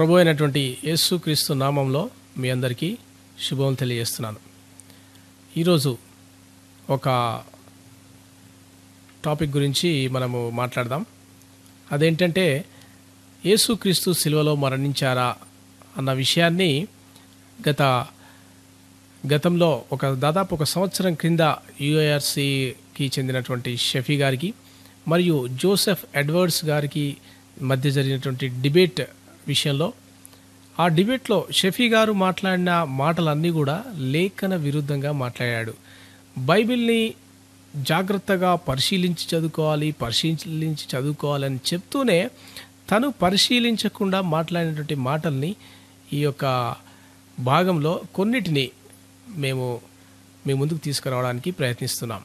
ప్రభు అయినటువంటి యేసుక్రీస్తు నామంలో మీ అందరికీ శుభం తెలియజేస్తున్నాను. ఈరోజు ఒక టాపిక్ గురించి మనము మాట్లాడదాం. అదేంటంటే యేసుక్రీస్తు సిలువలో మరణించారా అన్న విషయాన్ని గత గతంలో ఒక దాదాపు ఒక సంవత్సరం క్రింద యుఐఆర్సికి చెందినటువంటి షఫీ గారికి మరియు జోసెఫ్ ఎడ్వర్డ్స్ గారికి మధ్య జరిగినటువంటి డిబేట్ విషయంలో ఆ డిబేట్లో షఫీ గారు మాట్లాడిన మాటలన్నీ కూడా లేఖన విరుద్ధంగా మాట్లాడాడు. బైబిల్ని జాగ్రత్తగా పరిశీలించి చదువుకోవాలి పరిశీలించి చదువుకోవాలని చెప్తూనే తను పరిశీలించకుండా మాట్లాడినటువంటి మాటల్ని ఈ యొక్క భాగంలో కొన్నిటిని మేము మీ ముందుకు తీసుకురావడానికి ప్రయత్నిస్తున్నాం.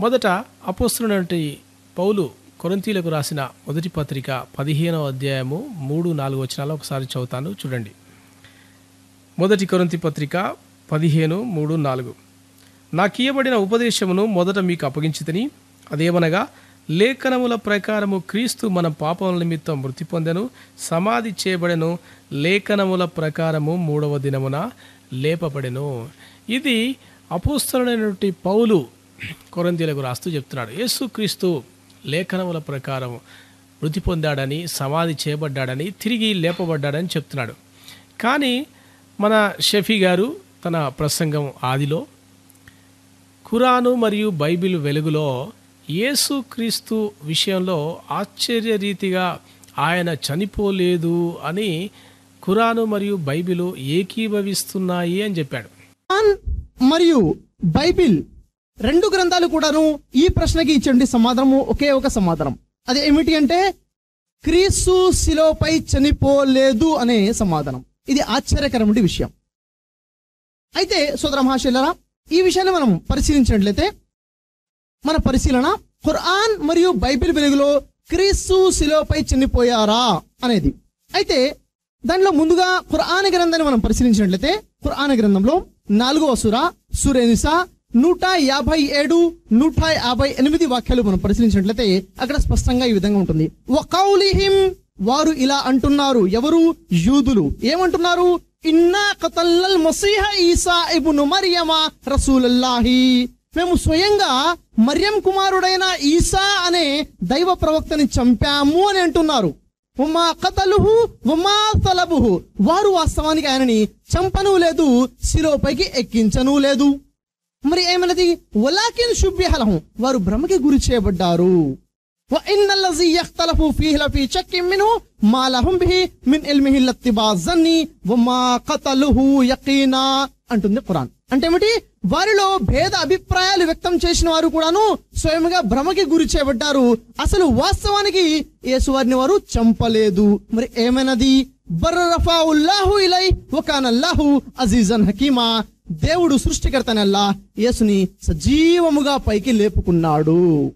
మొదట అపోస్తున్నటువంటి పౌలు కొరంతీలకు రాసిన మొదటి పత్రిక పదిహేనవ అధ్యాయము మూడు నాలుగు వచనాలు ఒకసారి చదువుతాను. చూడండి. మొదటి కొరంతి పత్రిక పదిహేను మూడు నాలుగు. నాకియబడిన ఉపదేశమును మొదట మీకు అప్పగించితని. అదేమనగా లేఖనముల ప్రకారము క్రీస్తు మన పాపముల నిమిత్తం మృతి పొందెను. సమాధి చేయబడెను. లేఖనముల ప్రకారము మూడవ దినమున లేపబడెను. ఇది అపోస్తలుడైనటువంటి పౌలు కొరంతీలకు రాస్తూ చెప్తున్నాడు. యేసుక్రీస్తు లేఖనముల ప్రకారం మృతి పొందాడని సమాధి చేయబడ్డాడని తిరిగి లేపబడ్డాడని చెప్తున్నాడు. కానీ మన షఫీ గారు తన ప్రసంగం ఆదిలో ఖురాను మరియు బైబిల్ వెలుగులో యేసుక్రీస్తు విషయంలో ఆశ్చర్య రీతిగా ఆయన చనిపోలేదు అని ఖురాను మరియు బైబిల్ ఏకీభవిస్తున్నాయి అని చెప్పాడు. మరియు బైబిల్ రెండు గ్రంథాలు కూడాను ఈ ప్రశ్నకి ఇచ్చండి. సమాధానము ఒకే ఒక సమాధానం. అది ఏమిటి అంటే క్రీస్తు శిలోపై చనిపోలేదు అనే సమాధానం. ఇది ఆశ్చర్యకరమైన విషయం. అయితే సోదర మహాశైలరా ఈ విషయాన్ని మనం పరిశీలించినట్లయితే మన పరిశీలన ఖురాన్ మరియు బైబిల్ వెలుగులో క్రీస్తు శిలోపై చనిపోయారా అనేది. అయితే దానిలో ముందుగా ఖురాన్ గ్రంథాన్ని మనం పరిశీలించినట్లయితే ఖురాన్ గ్రంథంలో నాలుగవ సుర సురేనిసా నూట యాభై ఏడు నూట యాభై ఎనిమిది వాక్యాలు మనం పరిశీలించినట్లయితే అక్కడ స్పష్టంగా ఈ విధంగా ఉంటుంది. వకౌలిహిం వారు ఇలా అంటున్నారు. ఎవరు? యూదులు. ఏమంటున్నారు? ఇన్నా కతల్లల్ మసీహ ఈసా ఇబును మరియమా రసూలల్లాహి. మేము స్వయంగా మర్యం కుమారుడైన ఈసా అనే దైవ ప్రవక్తని చంపాము అని అంటున్నారు. ఉమా కతలుహు ఉమా తలబుహు. వారు వాస్తవానికి ఆయనని చంపను లేదు శిలోపైకి ఎక్కించను లేదు. మరి ఏమన్నది ఒలాకిన్ శుభ్యహలహం వారు భ్రమకి గురి చేయబడ్డారు. అంటుంది పురాణ్ అంటే ఏమిటి? వారిలో భేద అభిప్రాయాలు వ్యక్తం చేసిన వారు కూడాను స్వయంగా భ్రమకి గురి చేయబడ్డారు. అసలు వాస్తవానికి యేసువారిని వారు చంపలేదు. మరి ఏమైనది? బర్రఫావుల్లాహు ఇలై వకానల్లాహు అజీజన్ హకీమా. దేవుడు సృష్టికర్తనల్లా యేసుని సజీవముగా పైకి లేపుకున్నాడు.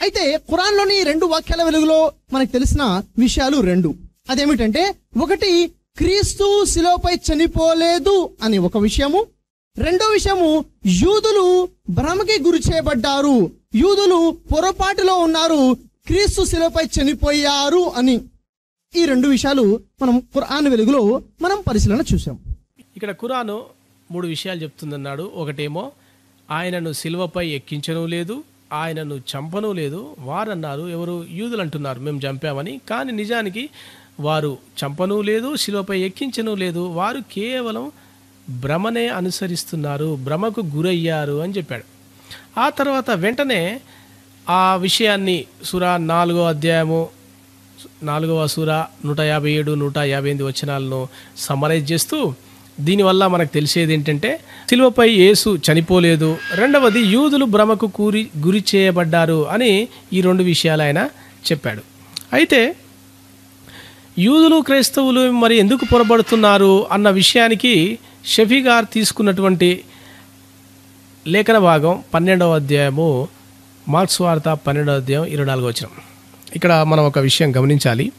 అయితే ఖురాన్లోని రెండు వాక్యాల వెలుగులో మనకు తెలిసిన విషయాలు రెండు. అదేమిటంటే ఒకటి క్రీస్తు శిలోపై చనిపోలేదు అని ఒక విషయము. రెండో విషయము యూదులు భ్రమకి గురి చేయబడ్డారు. యూదులు పొరపాటులో ఉన్నారు క్రీస్తు శిలోపై చనిపోయారు అని. ఈ రెండు విషయాలు మనం ఖురాన్ వెలుగులో మనం పరిశీలన చూసాం ఇక్కడ ఖురాను మూడు విషయాలు చెప్తుందన్నాడు. ఒకటేమో ఆయనను సిల్వపై ఎక్కించను లేదు ఆయనను చంపను లేదు. వారన్నారు ఎవరు? యూదులు అంటున్నారు మేము చంపామని. కానీ నిజానికి వారు చంపను లేదు శిలువపై ఎక్కించను లేదు. వారు కేవలం భ్రమనే అనుసరిస్తున్నారు భ్రమకు గురయ్యారు అని చెప్పాడు. ఆ తర్వాత వెంటనే ఆ విషయాన్ని సురా నాలుగో అధ్యాయము నాలుగవ సూర నూట యాభై ఏడు నూట యాభై ఎనిమిది వచనాలను సమరైజ్ చేస్తూ దీనివల్ల మనకు తెలిసేది ఏంటంటే శిలువపై యేసు చనిపోలేదు రెండవది యూదులు భ్రమకు కూరి గురి చేయబడ్డారు అని ఈ రెండు విషయాలు ఆయన చెప్పాడు. అయితే యూదులు క్రైస్తవులు మరి ఎందుకు పొరబడుతున్నారు అన్న విషయానికి షఫీ గారు తీసుకున్నటువంటి లేఖన భాగం పన్నెండవ అధ్యాయము మార్క్స్ వార్త పన్నెండవ అధ్యాయం ఇరవై నాలుగో వచ్చినాం ఇక్కడ మనం ఒక విషయం గమనించాలి.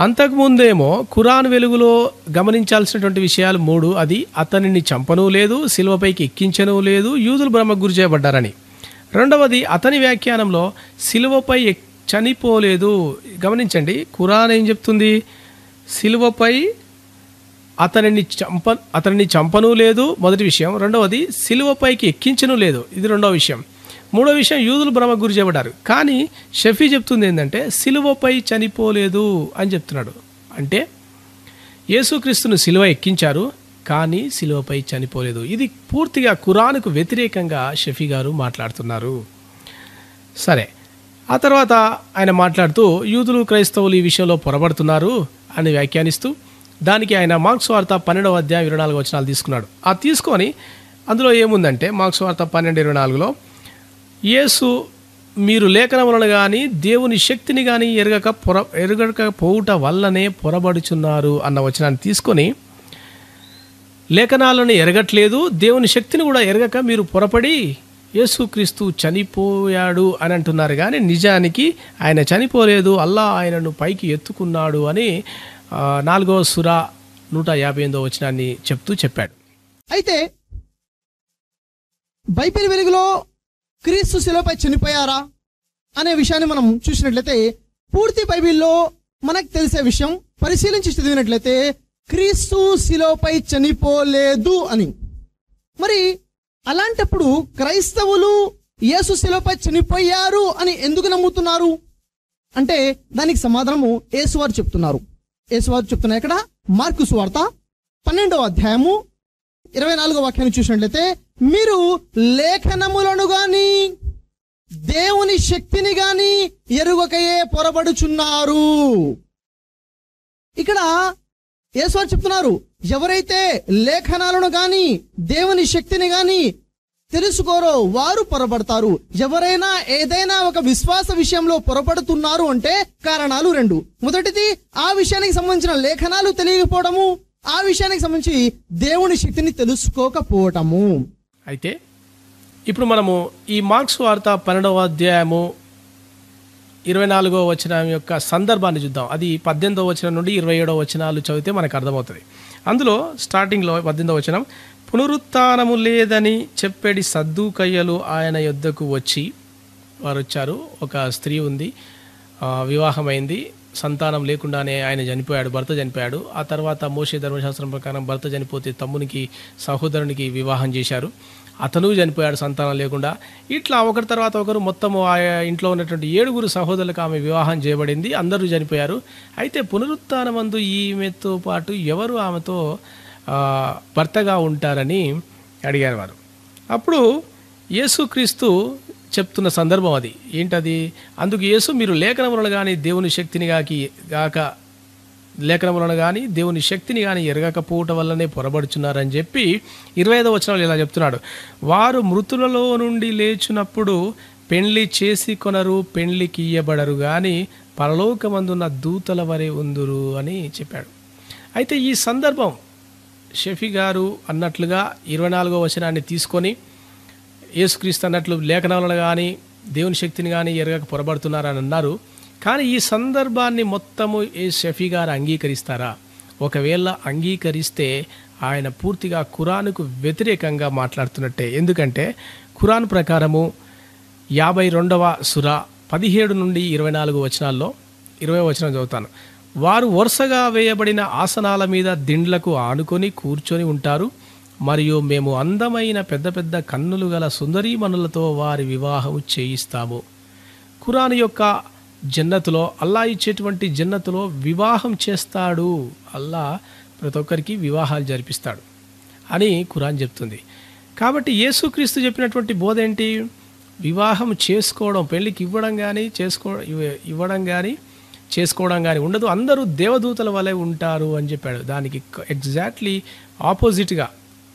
అంతకుముందేమో ఖురాన్ వెలుగులో గమనించాల్సినటువంటి విషయాలు మూడు. అది అతనిని చంపను లేదు శిలువపైకి ఎక్కించను లేదు యూదులు బ్రహ్మ గురి చేయబడ్డారని. రెండవది అతని వ్యాఖ్యానంలో శిలువపై చనిపోలేదు. గమనించండి ఖురాన్ ఏం చెప్తుంది? శిలువపై అతనిని చంప అతనిని చంపను లేదు. మొదటి విషయం. రెండవది శిలువపైకి ఎక్కించను లేదు. ఇది రెండవ విషయం. మూడో విషయం యూదులు భ్రమకు గురి చేయబడ్డారు కానీ షఫీ చెప్తుంది ఏంటంటే సిలువపై చనిపోలేదు అని చెప్తున్నాడు. అంటే యేసుక్రీస్తును సిలువ ఎక్కించారు కానీ సిలువపై చనిపోలేదు. ఇది పూర్తిగా ఖురాన్కు వ్యతిరేకంగా షఫీ గారు మాట్లాడుతున్నారు. సరే ఆ తర్వాత ఆయన మాట్లాడుతూ యూదులు క్రైస్తవులు ఈ విషయంలో పొరబడుతున్నారు అని వ్యాఖ్యానిస్తూ దానికి ఆయన మార్క్స్ వార్త పన్నెండవ అధ్యాయం ఇరవై నాలుగు వచనాలు తీసుకున్నాడు. ఆ తీసుకొని అందులో ఏముందంటే మార్క్స్ వార్త పన్నెండు ఇరవై నాలుగులో యేసు మీరు లేఖనములను కానీ దేవుని శక్తిని కానీ ఎరగక పొర ఎరగకపోవుట వల్లనే పొరబడుచున్నారు అన్న వచనాన్ని తీసుకొని లేఖనాలను ఎరగట్లేదు దేవుని శక్తిని కూడా ఎరగక మీరు పొరపడి యేసుక్రీస్తు చనిపోయాడు అని అంటున్నారు. కానీ నిజానికి ఆయన చనిపోలేదు అల్లా ఆయనను పైకి ఎత్తుకున్నాడు అని నాలుగవ సుర నూట యాభై ఎనిమిదో వచనాన్ని చెప్తూ చెప్పాడు. అయితే బైబిల్ వెలుగులో క్రీస్తు శిలపై చనిపోయారా అనే విషయాన్ని మనం చూసినట్లయితే పూర్తి బైబిల్లో మనకు తెలిసే విషయం పరిశీలించి చదివినట్లయితే క్రీస్తు శిలోపై చనిపోలేదు అని. మరి అలాంటప్పుడు క్రైస్తవులు యేసు శిలోపై చనిపోయారు అని ఎందుకు నమ్ముతున్నారు? అంటే దానికి సమాధానము యేసువారు చెప్తున్నారు. యేసువారు చెప్తున్నారు ఇక్కడ మార్కు సువార్త పన్నెండవ అధ్యాయము ఇరవై నాలుగో వాక్యాన్ని చూసినట్లయితే మీరు లేఖనములను గాని దేవుని శక్తిని గాని ఎరుగకయే పొరబడుచున్నారు. ఇక్కడ యేసువారు చెప్తున్నారు ఎవరైతే లేఖనాలను గాని దేవుని శక్తిని గాని తెలుసుకోరో వారు పొరపడతారు ఎవరైనా ఏదైనా ఒక విశ్వాస విషయంలో పొరపడుతున్నారు అంటే కారణాలు రెండు. మొదటిది ఆ విషయానికి సంబంధించిన లేఖనాలు తెలియకపోవడము. ఆ విషయానికి సంబంధించి దేవుని శక్తిని తెలుసుకోకపోవటము. అయితే ఇప్పుడు మనము ఈ మార్క్స్ వార్త పన్నెండవ అధ్యాయము ఇరవై నాలుగో వచనం యొక్క సందర్భాన్ని చూద్దాం. అది పద్దెనిమిదవ వచనం నుండి ఇరవై ఏడవ వచనాలు చదివితే మనకు అర్థమవుతుంది. అందులో స్టార్టింగ్లో పద్దెనిమిదో వచనం పునరుత్నము లేదని చెప్పేడి సద్దుకయ్యలు ఆయన యొద్దకు వచ్చి వారు వచ్చారు ఒక స్త్రీ ఉంది వివాహమైంది. సంతానం లేకుండానే ఆయన చనిపోయాడు భర్త చనిపోయాడు. ఆ తర్వాత మోషే ధర్మశాస్త్రం ప్రకారం భర్త చనిపోతే తమ్మునికి సహోదరునికి వివాహం చేశారు. అతను చనిపోయాడు సంతానం లేకుండా. ఇట్లా ఒకరి తర్వాత ఒకరు మొత్తము ఆ ఇంట్లో ఉన్నటువంటి ఏడుగురు సహోదరులకు ఆమె వివాహం చేయబడింది అందరూ చనిపోయారు. అయితే పునరుత్నమందు ఈమెతో పాటు ఎవరు ఆమెతో భర్తగా ఉంటారని అడిగారు వారు. అప్పుడు యేసుక్రీస్తు చెప్తున్న సందర్భం అది. ఏంటది? అందుకు యేసు మీరు లేఖనములను కానీ దేవుని శక్తిని గాకి గాక లేఖనములను కానీ దేవుని శక్తిని కానీ ఎరగకపోవటం వల్లనే పొరబడుచున్నారని చెప్పి ఇరవై ఐదవ వచనంలో ఇలా చెప్తున్నాడు. వారు మృతులలో నుండి లేచినప్పుడు పెళ్ళి చేసి కొనరు పెళ్ళికి ఇయ్యబడరు కానీ పరలోకమందున్న దూతల వరే ఉందురు అని చెప్పాడు. అయితే ఈ సందర్భం షఫీ గారు అన్నట్లుగా ఇరవై నాలుగో వచనాన్ని తీసుకొని యేసుక్రీస్తు అన్నట్లు లేఖనాలను కానీ దేవుని శక్తిని కానీ ఎరగక పొరబడుతున్నారని అన్నారు. కానీ ఈ సందర్భాన్ని మొత్తము ఏ షఫీ గారు అంగీకరిస్తారా? ఒకవేళ అంగీకరిస్తే ఆయన పూర్తిగా ఖురాన్కు వ్యతిరేకంగా మాట్లాడుతున్నట్టే. ఎందుకంటే ఖురాన్ ప్రకారము యాభై రెండవ సుర పదిహేడు నుండి ఇరవై నాలుగు వచనాల్లో ఇరవై వచనం చదువుతాను. వారు వరుసగా వేయబడిన ఆసనాల మీద దిండ్లకు ఆనుకొని కూర్చొని ఉంటారు. మరియు మేము అందమైన పెద్ద పెద్ద కన్నులు గల సుందరీమణులతో వారి వివాహం చేయిస్తాము. ఖురాన్ యొక్క జన్నతులో అల్లా ఇచ్చేటువంటి జన్నతులో వివాహం చేస్తాడు. అల్లా ప్రతి ఒక్కరికి వివాహాలు జరిపిస్తాడు అని ఖురాన్ చెప్తుంది. కాబట్టి యేసుక్రీస్తు చెప్పినటువంటి బోధ ఏంటి? వివాహం చేసుకోవడం పెళ్ళికి ఇవ్వడం కానీ చేసుకో ఇవ్వడం కానీ చేసుకోవడం కానీ ఉండదు. అందరూ దేవదూతల వలె ఉంటారు అని చెప్పాడు. దానికి ఎగ్జాక్ట్లీ ఆపోజిట్గా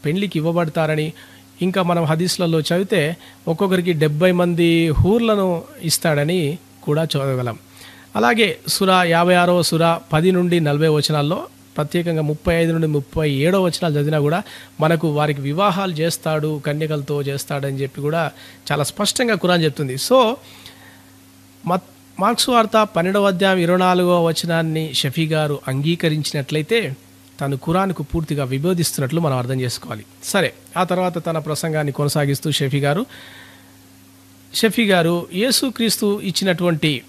పెళ్ళికి ఇవ్వబడతారని ఇంకా మనం హదీస్లలో చదివితే ఒక్కొక్కరికి డెబ్బై మంది హూర్లను ఇస్తాడని కూడా చదవగలం. అలాగే సుర యాభై ఆరవ సుర పది నుండి నలభై వచనాల్లో ప్రత్యేకంగా ముప్పై ఐదు నుండి ముప్పై ఏడో వచనాలు చదివినా కూడా మనకు వారికి వివాహాలు చేస్తాడు కన్యకలతో చేస్తాడని చెప్పి కూడా చాలా స్పష్టంగా ఖురాన్ చెప్తుంది. సో మత్ మార్క్స్ వార్త పన్నెండవ అధ్యాయం ఇరవై నాలుగవ వచనాన్ని షఫీ గారు అంగీకరించినట్లయితే తను ఖురాన్కు పూర్తిగా విభేదిస్తున్నట్లు మనం అర్థం చేసుకోవాలి. సరే ఆ తర్వాత తన ప్రసంగాన్ని కొనసాగిస్తూ షఫీ గారు షఫీ గారు యేసుక్రీస్తు ఇచ్చినటువంటి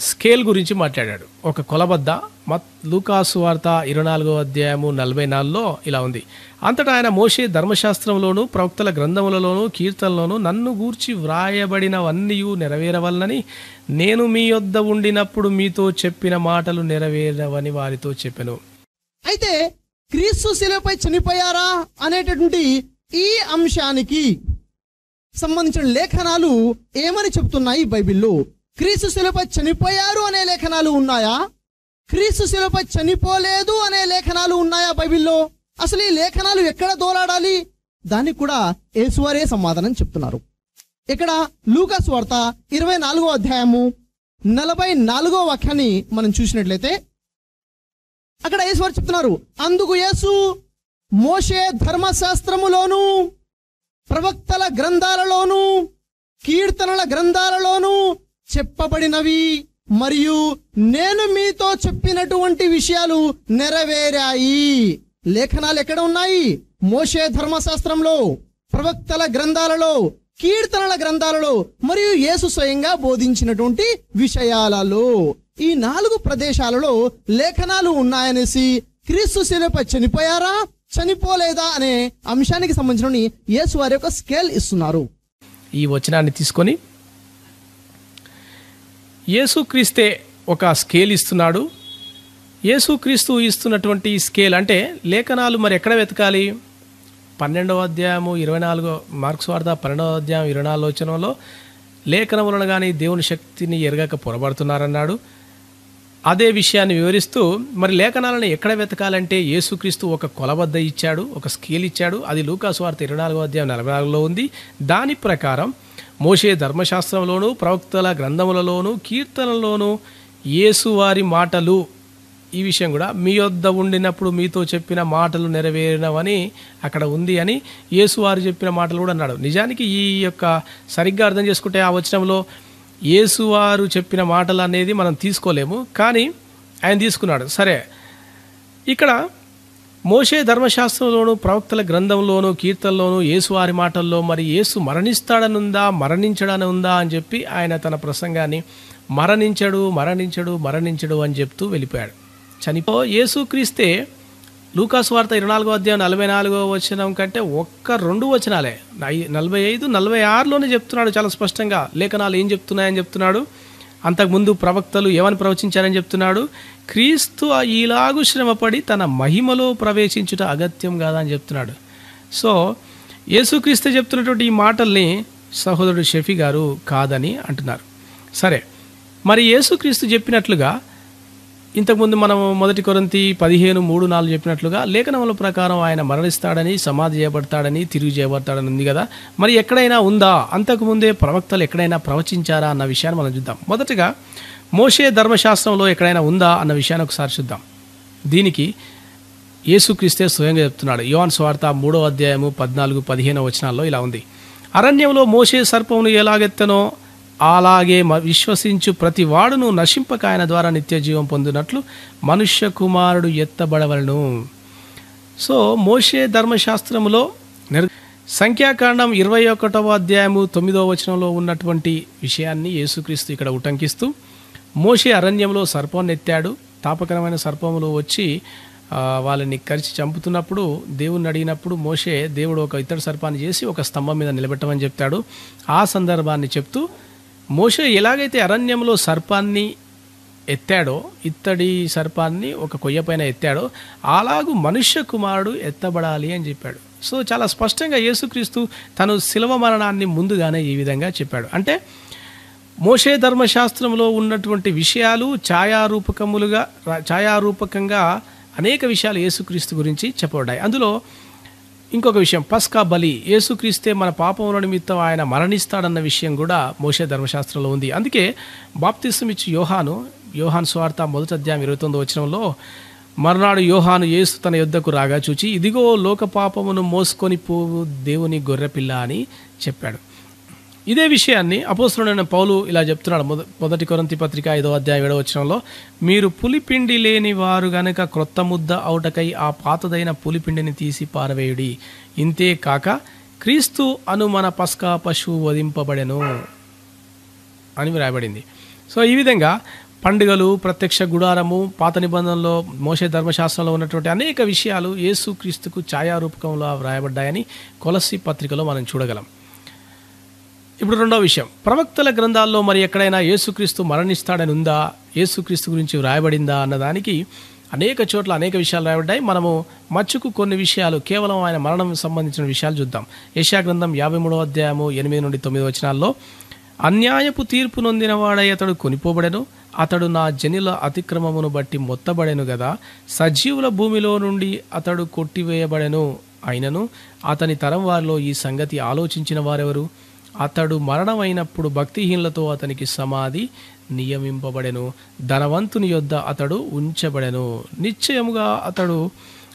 స్కేల్ గురించి మాట్లాడాడు. ఒక కొలబద్ద మత్ లూకాసు వార్త ఇరవై నాలుగో అధ్యాయము నలభై నాలుగులో ఇలా ఉంది. అంతటా ఆయన మోషే ధర్మశాస్త్రంలోను ప్రవక్తల గ్రంథములలోను కీర్తనలోను నన్ను గూర్చి వ్రాయబడినవన్నీ నెరవేరవలనని నేను మీ యొద్ద ఉండినప్పుడు మీతో చెప్పిన మాటలు నెరవేరవని వారితో చెప్పాను. అయితే క్రీస్తు శిలపై చనిపోయారా అనేటటువంటి ఈ అంశానికి సంబంధించిన లేఖనాలు ఏమని చెప్తున్నాయి బైబిల్లో? క్రీస్తు శిలపై చనిపోయారు అనే లేఖనాలు ఉన్నాయా? క్రీస్తు శిలపై చనిపోలేదు అనే లేఖనాలు ఉన్నాయా బైబిల్లో? అసలు ఈ లేఖనాలు ఎక్కడ దోలాడాలి? దానికి కూడా యేసువారే సమాధానం చెప్తున్నారు. ఇక్కడ లూకాస్ వార్త ఇరవై నాలుగో అధ్యాయము నలభై నాలుగో వాక్యాన్ని మనం చూసినట్లయితే అక్కడ యేసువారు చెప్తున్నారు. అందుకు యేసు మోషే ధర్మశాస్త్రములోను ప్రవక్తల గ్రంథాలలోను కీర్తనల గ్రంథాలలోను చెప్పబడినవి. మరియు నేను మీతో చెప్పినటువంటి విషయాలు నెరవేరాయి. లేఖనాలు ఎక్కడ ఉన్నాయి? మోషే ధర్మశాస్త్రంలో ప్రవక్తల గ్రంథాలలో కీర్తనల గ్రంథాలలో మరియు యేసు స్వయంగా బోధించినటువంటి విషయాలలో. ఈ నాలుగు ప్రదేశాలలో లేఖనాలు ఉన్నాయనేసి క్రీస్తు శిలువపై చనిపోయారా చనిపోలేదా అనే అంశానికి సంబంధించిన యేసు వారి యొక్క స్కేల్ ఇస్తున్నారు. ఈ వచనాన్ని తీసుకొని యేసుక్రీస్తే ఒక స్కేల్ ఇస్తున్నాడు. యేసుక్రీస్తు ఇస్తున్నటువంటి స్కేల్ అంటే లేఖనాలు మరి ఎక్కడ వెతకాలి? పన్నెండవ అధ్యాయము ఇరవై నాలుగో మార్క్స్ వార్త పన్నెండవ అధ్యాయం ఇరవై నాలుగు వచనంలో లేఖనములను కానీ దేవుని శక్తిని ఎరగక పొరబడుతున్నారన్నాడు. అదే విషయాన్ని వివరిస్తూ మరి లేఖనాలను ఎక్కడ వెతకాలంటే యేసుక్రీస్తు ఒక కొలబద్ద ఇచ్చాడు ఒక స్కేల్ ఇచ్చాడు. అది లూకాసు వార్త ఇరవై నాలుగో అధ్యాయం నలభై నాలుగులో ఉంది. దాని ప్రకారం మోషే ధర్మశాస్త్రంలోను ప్రవక్తల గ్రంథములలోను కీర్తనలోను యేసువారి మాటలు ఈ విషయం కూడా మీ వద్ద ఉండినప్పుడు మీతో చెప్పిన మాటలు నెరవేరినవని అక్కడ ఉంది అని యేసువారు చెప్పిన మాటలు కూడా అన్నాడు. నిజానికి ఈ యొక్క సరిగ్గా అర్థం చేసుకుంటే ఆ వచనంలో యేసువారు చెప్పిన మాటలు అనేది మనం తీసుకోలేము కానీ ఆయన తీసుకున్నాడు. సరే ఇక్కడ మోషే ధర్మశాస్త్రంలోను ప్రవక్తల గ్రంథంలోను కీర్తనలోను యేసువారి మాటల్లో మరి యేసు మరణిస్తాడనుందా మరణించడని ఉందా అని చెప్పి ఆయన తన ప్రసంగాన్ని మరణించడు మరణించడు మరణించడు అని చెప్తూ వెళ్ళిపోయాడు. చనిపో యేసుక్రీస్తే లూకాస్ వార్త ఇరవై నాలుగో అధ్యాయం నలభై నాలుగో వచనం కంటే ఒక్క రెండు వచనాలే. నలభై ఐదు నలభై ఆరులోనే చెప్తున్నాడు చాలా స్పష్టంగా. లేఖనాలు ఏం చెప్తున్నాయని చెప్తున్నాడు? అంతకుముందు ప్రవక్తలు ఏమని ప్రవచించారని చెప్తున్నాడు? క్రీస్తు ఈలాగు శ్రమపడి తన మహిమలో ప్రవేశించుట అగత్యం కాదని చెప్తున్నాడు. సో యేసుక్రీస్తు చెప్తున్నటువంటి ఈ మాటల్ని సహోదరుడు షఫీ గారు కాదని అంటున్నారు. సరే మరి యేసుక్రీస్తు చెప్పినట్లుగా ఇంతకుముందు మనం మొదటి కొరంతి పదిహేను మూడు నాలుగు చెప్పినట్లుగా లేఖనముల ప్రకారం ఆయన మరణిస్తాడని సమాధి చేయబడతాడని తిరిగి చేయబడతాడని ఉంది కదా. మరి ఎక్కడైనా ఉందా? అంతకుముందే ప్రవక్తలు ఎక్కడైనా ప్రవచించారా అన్న విషయాన్ని మనం చూద్దాం. మొదటగా మోషే ధర్మశాస్త్రంలో ఎక్కడైనా ఉందా అన్న విషయాన్ని ఒకసారి చూద్దాం. దీనికి యేసుక్రీస్తే స్వయంగా చెప్తున్నాడు. యోహాన్ స్వార్త మూడో అధ్యాయము పద్నాలుగు పదిహేను వచనాల్లో ఇలా ఉంది. అరణ్యంలో మోషే సర్పమును ఎలాగెత్తనో అలాగే మ- విశ్వసించు ప్రతి వాడును నశింపక ఆయన ద్వారా నిత్య జీవం పొందినట్లు మనుష్య కుమారుడు ఎత్తబడవలను. సో మోషే ధర్మశాస్త్రములో నిర్ సంఖ్యాకాండం ఇరవై ఒకటవ అధ్యాయము తొమ్మిదవ వచనంలో ఉన్నటువంటి విషయాన్ని యేసుక్రీస్తు ఇక్కడ ఉటంకిస్తూ మోషే అరణ్యంలో సర్పం నెత్తాడు. తాపకరమైన సర్పములు వచ్చి వాళ్ళని కరిచి చంపుతున్నప్పుడు దేవుణ్ణి అడిగినప్పుడు మోషే దేవుడు ఒక ఇతడు సర్పాన్ని చేసి ఒక స్తంభం మీద నిలబెట్టమని చెప్తాడు. ఆ సందర్భాన్ని చెప్తూ మోషే ఎలాగైతే అరణ్యంలో సర్పాన్ని ఎత్తాడో ఇత్తడి సర్పాన్ని ఒక కొయ్య పైన ఎత్తాడో అలాగూ మనుష్య కుమారుడు ఎత్తబడాలి అని చెప్పాడు. సో చాలా స్పష్టంగా యేసుక్రీస్తు తను శిలవ మరణాన్ని ముందుగానే ఈ విధంగా చెప్పాడు. అంటే మోషే ధర్మశాస్త్రంలో ఉన్నటువంటి విషయాలు ఛాయారూపకములుగా ఛాయారూపకంగా అనేక విషయాలు యేసుక్రీస్తు గురించి చెప్పబడ్డాయి. అందులో ఇంకొక విషయం. పస్కా బలి. యేసుక్రీస్తే మన పాపముల నిమిత్తం ఆయన మరణిస్తాడన్న విషయం కూడా మోషే ధర్మశాస్త్రంలో ఉంది. అందుకే బాప్తిసం ఇచ్చి యోహాను యోహాన్ స్వార్థ మొదటి అధ్యాయం ఇరవై తొమ్మిది వచనంలో మర్నాడు యోహాను యేసు తన యుద్ధకు రాగా చూచి ఇదిగో లోక పాపమును మోసుకొని పోవు దేవుని గొర్రెపిల్ల అని చెప్పాడు. ఇదే విషయాన్ని అపోస్తుడైన పౌలు ఇలా చెప్తున్నాడు. మొద మొదటి కొరంతి పత్రిక ఐదో అధ్యాయం ఏడవ వచనంలో మీరు పులిపిండి లేని వారు గనక క్రొత్త ముద్ద అవుటకై ఆ పాతదైన పులిపిండిని తీసి పారవేయుడి. ఇంతే కాక క్రీస్తు అను మన పస్కా పశువు వధింపబడెను అని వ్రాయబడింది. సో ఈ విధంగా పండుగలు ప్రత్యక్ష గుడారము పాత నిబంధనలో మోసే ధర్మశాస్త్రంలో ఉన్నటువంటి అనేక విషయాలు యేసుక్రీస్తుకు ఛాయారూపకంలో వ్రాయబడ్డాయని కొలసి పత్రికలో మనం చూడగలం. ఇప్పుడు రెండో విషయం. ప్రవక్తల గ్రంథాల్లో మరి ఎక్కడైనా యేసుక్రీస్తు మరణిస్తాడని ఉందా? యేసుక్రీస్తు గురించి వ్రాయబడిందా అన్నదానికి అనేక చోట్ల అనేక విషయాలు రాయబడ్డాయి. మనము మచ్చుకు కొన్ని విషయాలు కేవలం ఆయన మరణం సంబంధించిన విషయాలు చూద్దాం. యశా గ్రంథం యాభై మూడవ అధ్యాయము ఎనిమిది నుండి తొమ్మిది వచనాల్లో అన్యాయపు తీర్పు నొందిన వాడై అతడు కొనిపోబడెను. అతడు నా జనుల అతిక్రమమును బట్టి మొత్తబడెను గదా. సజీవుల భూమిలో నుండి అతడు కొట్టివేయబడెను అయినను. అతని తరం వారిలో ఈ సంగతి ఆలోచించిన వారెవరు? అతడు మరణమైనప్పుడు భక్తిహీనులతో అతనికి సమాధి నియమింపబడెను. ధనవంతుని యొద్ద అతడు ఉంచబడెను. నిశ్చయముగా అతడు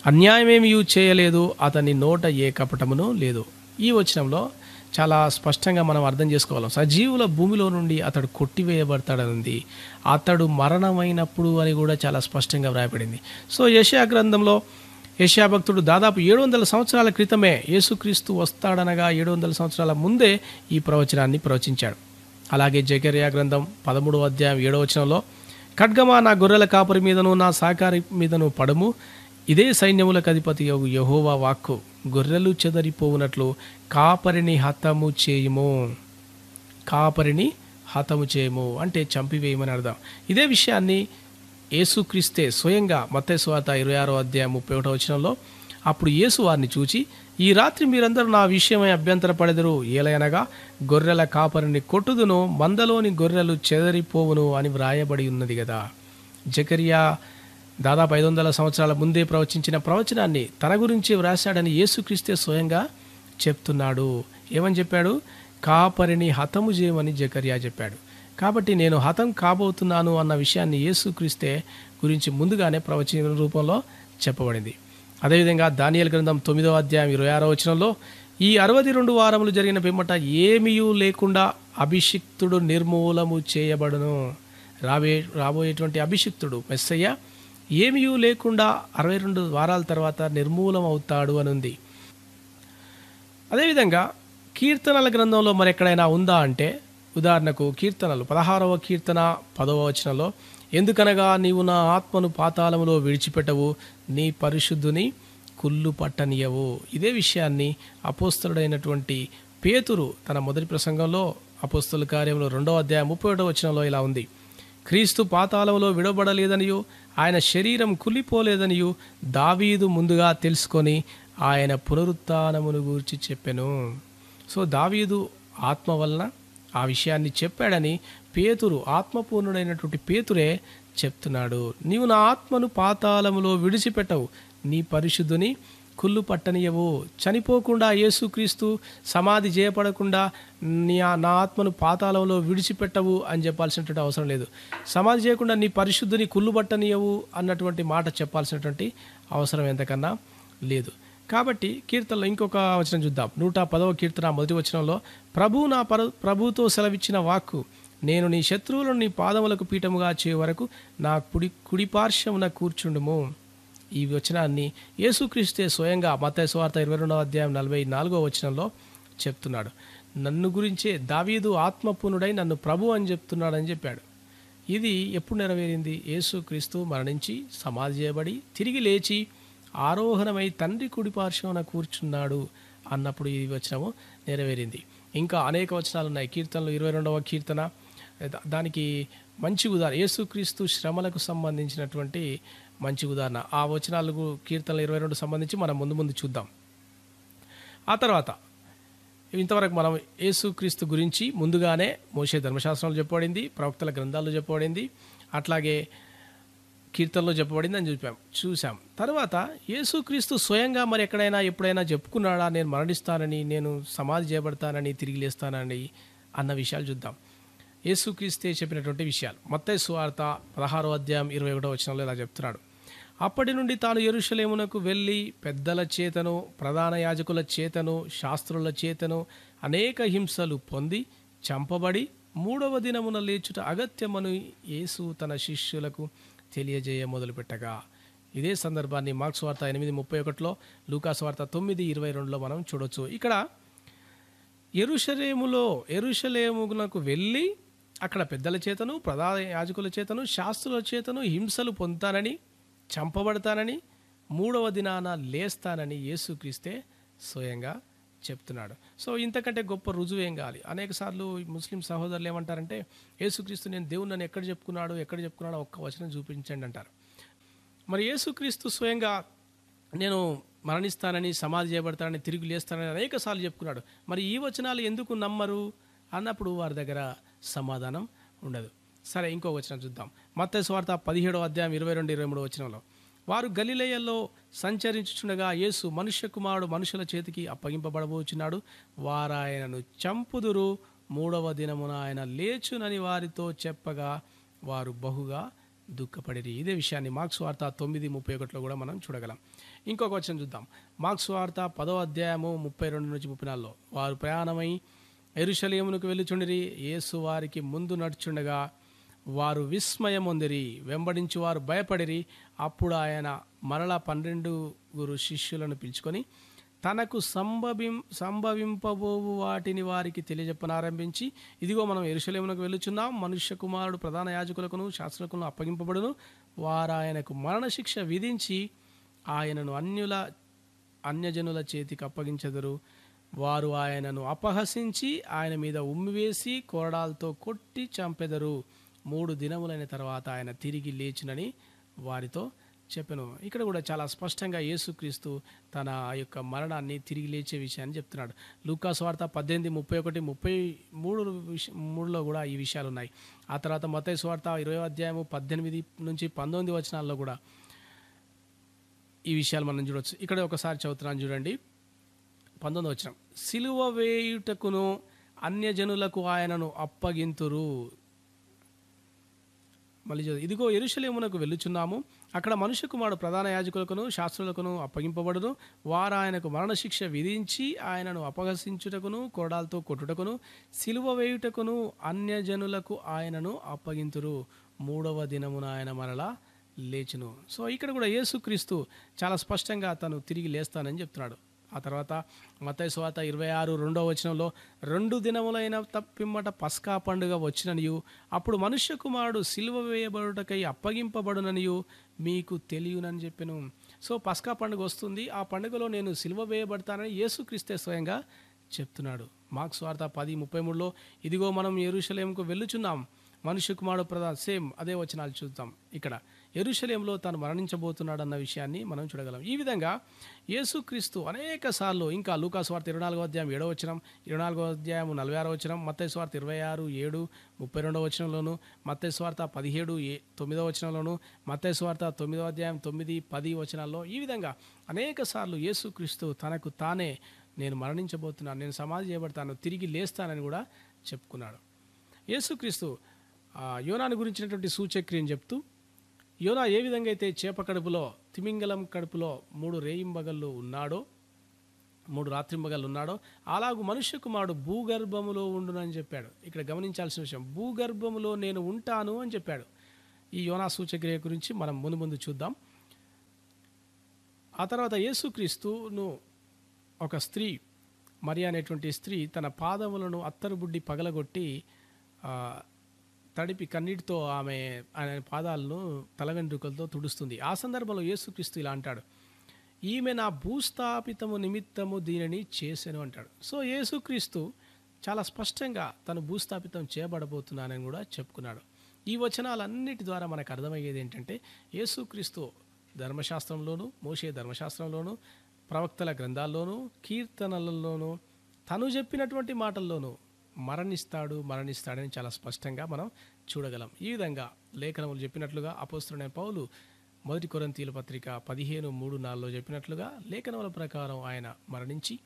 అన్యాయమేమీ చేయలేదు అతని నోట ఏ కపటమును లేదు. ఈ వచనంలో చాలా స్పష్టంగా మనం అర్థం చేసుకోవాలి. సజీవుల భూమిలో నుండి అతడు కొట్టివేయబడతాడనుంది. అతడు మరణమైనప్పుడు అని కూడా చాలా స్పష్టంగా వ్రాయబడింది. సో యశా గ్రంథంలో యశాభక్తుడు దాదాపు ఏడు వందల సంవత్సరాల క్రితమే యేసుక్రీస్తు వస్తాడనగా ఏడు వందల సంవత్సరాల ముందే ఈ ప్రవచనాన్ని ప్రవచించాడు. అలాగే జకర్యా గ్రంథం పదమూడవ అధ్యాయం ఏడవ వచనంలో ఖడ్గమా నా గొర్రెల కాపరి మీదను నా సాకారి మీదను పడము ఇదే సైన్యములకు అధిపతి యగు యహోవా వాక్కు గొర్రెలు చెదరిపోవునట్లు కాపరిని హతము చేయము. కాపరిని హతము చేయము అంటే చంపివేయమని అర్థం. ఇదే విషయాన్ని యేసుక్రీస్తే స్వయంగా మత్తయి ఇరవై ఆరో అధ్యాయం ముప్పై ఒకటో వచనంలో అప్పుడు యేసు వారిని చూచి ఈ రాత్రి మీరందరూ నా విషయమై అభ్యంతర పడెదరు ఏలయనగా గొర్రెల కాపరిని కొట్టుదును మందలోని గొర్రెలు చెదరిపోవును అని వ్రాయబడి ఉన్నది కదా జకరియా దాదాపు ఐదు వందల సంవత్సరాల ముందే ప్రవచించిన ప్రవచనాన్ని తన గురించి వ్రాశాడని యేసుక్రీస్తే స్వయంగా చెప్తున్నాడు. ఏమని చెప్పాడు? కాపరిని హతము చేయమని జకరియా చెప్పాడు. కాబట్టి నేను హతం కాబోతున్నాను అన్న విషయాన్ని యేసుక్రీస్తే గురించి ముందుగానే ప్రవచన రూపంలో చెప్పబడింది. అదేవిధంగా దానియల్ గ్రంథం తొమ్మిదవ అధ్యాయం ఇరవై ఆరో వచనంలో ఈ అరవై రెండు వారములు జరిగిన పిమ్మట ఏమీయూ లేకుండా అభిషిక్తుడు నిర్మూలము చేయబడును. రాబోయే రాబోయేటువంటి అభిషిక్తుడు మెస్సయ్య ఏమీయూ లేకుండా అరవై రెండు వారాల తర్వాత నిర్మూలం అవుతాడు అని ఉంది అదేవిధంగా కీర్తనల గ్రంథంలో మరి ఎక్కడైనా ఉందా అంటే ఉదాహరణకు కీర్తనలు. పదహారవ కీర్తన పదవ వచనంలో ఎందుకనగా నీవు నా ఆత్మను పాతాళములో విడిచిపెట్టవు నీ పరిశుద్ధుని కుళ్ళు పట్టనీయవు. ఇదే విషయాన్ని అపోస్తలుడైనటువంటి పేతురు తన మొదటి ప్రసంగంలో అపోస్తల కార్యంలో రెండవ అధ్యాయం ముప్పై ఒకటో వచనంలో ఇలా ఉంది. క్రీస్తు పాతాళంలో విడబడలేదనియు ఆయన శరీరం కులిపోలేదనియు దావీదు ముందుగా తెలుసుకొని ఆయన పునరుత్నమును గూర్చి చెప్పెను. సో దావీదు ఆత్మ వలన ఆ విషయాన్ని చెప్పాడని పేతురు ఆత్మపూర్ణుడైనటువంటి పేతురే చెప్తున్నాడు. నీవు నా ఆత్మను పాతాళములో విడిచిపెట్టవు. నీ పరిశుద్ధుని కుళ్ళు పట్టనియవు. చనిపోకుండా యేసుక్రీస్తు సమాధి చేయపడకుండా నీ నా ఆత్మను పాతాళంలో విడిచిపెట్టవు అని చెప్పాల్సినటువంటి అవసరం లేదు. సమాధి చేయకుండా నీ పరిశుద్ధుని కుళ్ళు పట్టనియవు అన్నటువంటి మాట చెప్పాల్సినటువంటి అవసరం ఎంతకన్నా లేదు. కాబట్టి కీర్తనలో ఇంకొక వచనం చూద్దాం. నూట పదవ కీర్తన మొదటి వచనంలో ప్రభు నా పర ప్రభుతో సెలవిచ్చిన వాక్కు నేను నీ శత్రువులను నీ పాదములకు పీఠముగా చే వరకు నా కుడి కుడిపార్శ్వమున కూర్చుండుము. ఈ వచనాన్ని యేసుక్రీస్తే స్వయంగా మత స్వార్థ ఇరవై రెండవ అధ్యాయం నలభై నాలుగో వచనంలో చెప్తున్నాడు. నన్ను గురించే దావీదు ఆత్మపూనుడై నన్ను ప్రభు అని చెప్తున్నాడని చెప్పాడు. ఇది ఎప్పుడు నెరవేరింది? యేసుక్రీస్తు మరణించి సమాధి చేయబడి తిరిగి లేచి ఆరోహణమై తండ్రి కుడి పార్శ్వన కూర్చున్నాడు అన్నప్పుడు ఈ వచనము నెరవేరింది. ఇంకా అనేక వచనాలు ఉన్నాయి కీర్తనలు ఇరవై రెండవ కీర్తన. దానికి మంచి ఉదాహరణ. యేసుక్రీస్తు శ్రమలకు సంబంధించినటువంటి మంచి ఉదాహరణ. ఆ వచనాలకు కీర్తనలు ఇరవై రెండు సంబంధించి మనం ముందు ముందు చూద్దాం. ఆ తర్వాత ఇంతవరకు మనం యేసుక్రీస్తు గురించి ముందుగానే మోసే ధర్మశాస్త్రంలో చెప్పబడింది ప్రవక్తల గ్రంథాల్లో చెప్పబడింది. అట్లాగే కీర్తనలో చెప్పబడింది అని చూపాం చూసాం తర్వాత యేసుక్రీస్తు స్వయంగా మరి ఎక్కడైనా ఎప్పుడైనా చెప్పుకున్నాడా నేను మరణిస్తానని నేను సమాధి చేయబడతానని తిరిగి లేస్తానని అన్న విషయాలు చూద్దాం. యేసుక్రీస్తే చెప్పినటువంటి విషయాలు. మత్తయి సువార్త పదహారో అధ్యాయం ఇరవై ఒకటో వచనంలో ఇలా చెప్తున్నాడు. అప్పటి నుండి తాను ఎరుషలేమునకు వెళ్ళి పెద్దల చేతను ప్రధాన యాజకుల చేతను శాస్త్రుల చేతను అనేక హింసలు పొంది చంపబడి మూడవ దినమున లేచుట అగత్యమను యేసు తన శిష్యులకు తెలియజేయ మొదలుపెట్టగా. ఇదే సందర్భాన్ని మార్క్స్ వార్త ఎనిమిది ముప్పై ఒకటిలో లూకాస్ వార్త తొమ్మిది ఇరవై రెండులో మనం చూడొచ్చు. ఇక్కడ ఎరుషలేములో ఎరుషలేమునకు వెళ్ళి అక్కడ పెద్దల చేతను ప్రధాన యాజకుల చేతను శాస్త్రుల చేతను హింసలు పొందుతానని చంపబడతానని మూడవ దినాన లేస్తానని యేసుక్రీస్తే స్వయంగా చెప్తున్నాడు. సో ఇంతకంటే గొప్ప రుజువు ఏం కావాలి? అనేక సార్లు ముస్లిం సహోదరులు ఏమంటారంటే యేసుక్రీస్తు నేను దేవుని నన్ను ఎక్కడ చెప్పుకున్నాడు ఎక్కడ చెప్పుకున్నాడో ఒక్క వచనం చూపించండి అంటారు. మరి యేసుక్రీస్తు స్వయంగా నేను మరణిస్తానని సమాధి చేయబడతానని తిరిగి లేస్తానని అనేక సార్లు చెప్పుకున్నాడు. మరి ఈ వచనాలు ఎందుకు నమ్మరు? అన్నప్పుడు వారి దగ్గర సమాధానం ఉండదు. సరే ఇంకో వచనం చూద్దాం. మత్తయి స్వార్థ పదిహేడో అధ్యాయం ఇరవై రెండు ఇరవై మూడు వచనంలో. వారు గలిలయల్లో సంచరించుచుండగా యేసు మనుష్య కుమారుడు మనుషుల చేతికి అప్పగింపబడబోచున్నాడు. వారాయనను చంపుదురు. మూడవ దినమున ఆయన లేచునని వారితో చెప్పగా వారు బహుగా దుఃఖపడిరి. ఇదే విషయాన్ని మార్క్స్ వార్త తొమ్మిది ముప్పై ఒకటిలో కూడా మనం చూడగలం. ఇంకొక వచ్చిన చూద్దాం. మార్క్స్ వార్త పదో అధ్యాయము ముప్పై రెండు నుంచి ముప్పై నాలుగులో వారు ప్రయాణమై ఎరుషలేమునకు వెళ్ళుచుండిరి. యేసు వారికి ముందు నడుచుండగా వారు విస్మయమొందిరి వెంబడించి వారు భయపడిరి. అప్పుడు ఆయన మరలా పన్నెండుగురు శిష్యులను పిలుచుకొని తనకు సంభవిం సంభవింపబోవు వాటిని వారికి తెలియజెప్పనారంభించి ఇదిగో మనం ఎరుశలేమునకు వెళ్ళుచున్నాం. మనుష్య కుమారుడు ప్రధాన యాజకులకును శాస్త్రకులను అప్పగింపబడును. వారు ఆయనకు మరణశిక్ష విధించి ఆయనను అన్యుల అన్యజనుల చేతికి అప్పగించెదరు. వారు ఆయనను అపహసించి ఆయన మీద ఉమ్మివేసి కోరడాలతో కొట్టి చంపెదరు. మూడు దినములైన తర్వాత ఆయన తిరిగి లేచినని వారితో చెప్పాను. ఇక్కడ కూడా చాలా స్పష్టంగా యేసుక్రీస్తు తన యొక్క మరణాన్ని తిరిగి లేచే విషయాన్ని చెప్తున్నాడు. లూకాస్ వార్త పద్దెనిమిది ముప్పై ఒకటి ముప్పై మూడు మూడులో కూడా ఈ విషయాలు ఉన్నాయి ఆ తర్వాత మతయ స్వార్త ఇరవై అధ్యాయము పద్దెనిమిది నుంచి పంతొమ్మిది వచనాల్లో కూడా ఈ విషయాలు మనం చూడవచ్చు ఇక్కడ ఒకసారి చదువుతున్నాను చూడండి. పంతొమ్మిది వచనం. సిలువ వేయుటకును అన్యజనులకు ఆయనను అప్పగింతురు. మళ్ళీ చదువు. ఇదిగో ఎరుషలేమునకు వెళ్ళుచున్నాము. అక్కడ మనుష్య కుమారుడు ప్రధాన యాజకులకును శాస్త్రులకును అప్పగింపబడును. వారు ఆయనకు మరణశిక్ష విధించి ఆయనను అపహసించుటకును కొరడాలతో కొట్టుటకును సిలువ వేయుటకును అన్యజనులకు ఆయనను అప్పగింతురు. మూడవ దినమున ఆయన మరలా లేచును. సో ఇక్కడ కూడా యేసుక్రీస్తు చాలా స్పష్టంగా తను తిరిగి లేస్తానని చెప్తున్నాడు. ఆ తర్వాత మతయ స్వాత ఇరవై ఆరు రెండవ వచనంలో రెండు దినములైన తప్పిమ్మట పస్కా పండుగ వచ్చిననియు అప్పుడు మనుష్య కుమారుడు సిలువ వేయబడుటకై అప్పగింపబడుననియు మీకు తెలియనని చెప్పాను. సో పస్కా పండుగ వస్తుంది. ఆ పండుగలో నేను సిలువ వేయబడతానని యేసుక్రీస్తే స్వయంగా చెప్తున్నాడు. మార్క్స్ స్వార్థ పది ముప్పై మూడులో ఇదిగో మనం ఎరుషలేంకు వెళ్ళుచున్నాం. మనుష్య కుమారుడు ప్రధాన సేమ్ అదే వచనాలు చూద్దాం. ఇక్కడ ఎరుషలేంలో తాను మరణించబోతున్నాడు అన్న విషయాన్ని మనం చూడగలం. ఈ విధంగా యేసుక్రీస్తు అనేక సార్లు ఇంకా లూకాస్ వార్త ఇరవై నాలుగో అధ్యాయం ఏడో వచనం ఇరవై నాలుగో అధ్యాయం నలభై ఆరో వచనం మత్తయ్య స్వార్థ ఇరవై ఆరు ఏడు ముప్పై రెండవ వచనంలోను మత్తయ్య స్వార్థ పదిహేడు ఏ తొమ్మిదవ వచనంలోను మత్తయ్య స్వార్థ తొమ్మిదో అధ్యాయం తొమ్మిది పది వచనాల్లో ఈ విధంగా అనేక సార్లు యేసుక్రీస్తు తనకు తానే నేను మరణించబోతున్నాను నేను సమాధి చేయబడతాను తిరిగి లేస్తానని కూడా చెప్పుకున్నాడు. యేసుక్రీస్తు ఆ, యోనాను గురించినటువంటి సూచక్రియను చెప్తూ యోనా ఏ విధంగా అయితే చేప కడుపులో తిమింగలం కడుపులో మూడు రేయింబగళ్ళు ఉన్నాడో మూడు రాత్రింబగళ్ళు ఉన్నాడో అలాగూ మనుష్య కుమారుడు భూగర్భములో ఉండునని చెప్పాడు. ఇక్కడ గమనించాల్సిన విషయం భూగర్భములో నేను ఉంటాను అని చెప్పాడు. ఈ యోనా సూచక్రియ గురించి మనం ముందు ముందు చూద్దాం. ఆ తర్వాత యేసుక్రీస్తును ఒక స్త్రీ మరి అనేటువంటి స్త్రీ తన పాదములను అత్తరు బుడ్డి పగలగొట్టి తడిపి కన్నీటితో ఆమె ఆయన పాదాలను తల వెంట్రుకలతో తుడుస్తుంది. ఆ సందర్భంలో యేసుక్రీస్తు ఇలా అంటాడు ఈమె నా భూస్థాపితము నిమిత్తము దీనిని చేశాను అంటాడు. సో యేసుక్రీస్తు చాలా స్పష్టంగా తను భూస్థాపితం చేయబడబోతున్నానని కూడా చెప్పుకున్నాడు. ఈ వచనాలన్నిటి ద్వారా మనకు అర్థమయ్యేది ఏంటంటే యేసుక్రీస్తు ధర్మశాస్త్రంలోను మోషే ధర్మశాస్త్రంలోను ప్రవక్తల గ్రంథాల్లోనూ కీర్తనలలోనూ తను చెప్పినటువంటి మాటల్లోనూ మరణిస్తాడు మరణిస్తాడని చాలా స్పష్టంగా మనం చూడగలం. ఈ విధంగా లేఖనములు చెప్పినట్లుగా అపోస్తున్న పౌలు మొదటి కొరంతీల పత్రిక పదిహేను మూడు నాలుగులో చెప్పినట్లుగా లేఖనముల ప్రకారం ఆయన మరణించి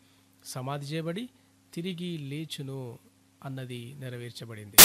సమాధి చేయబడి తిరిగి లేచును అన్నది నెరవేర్చబడింది.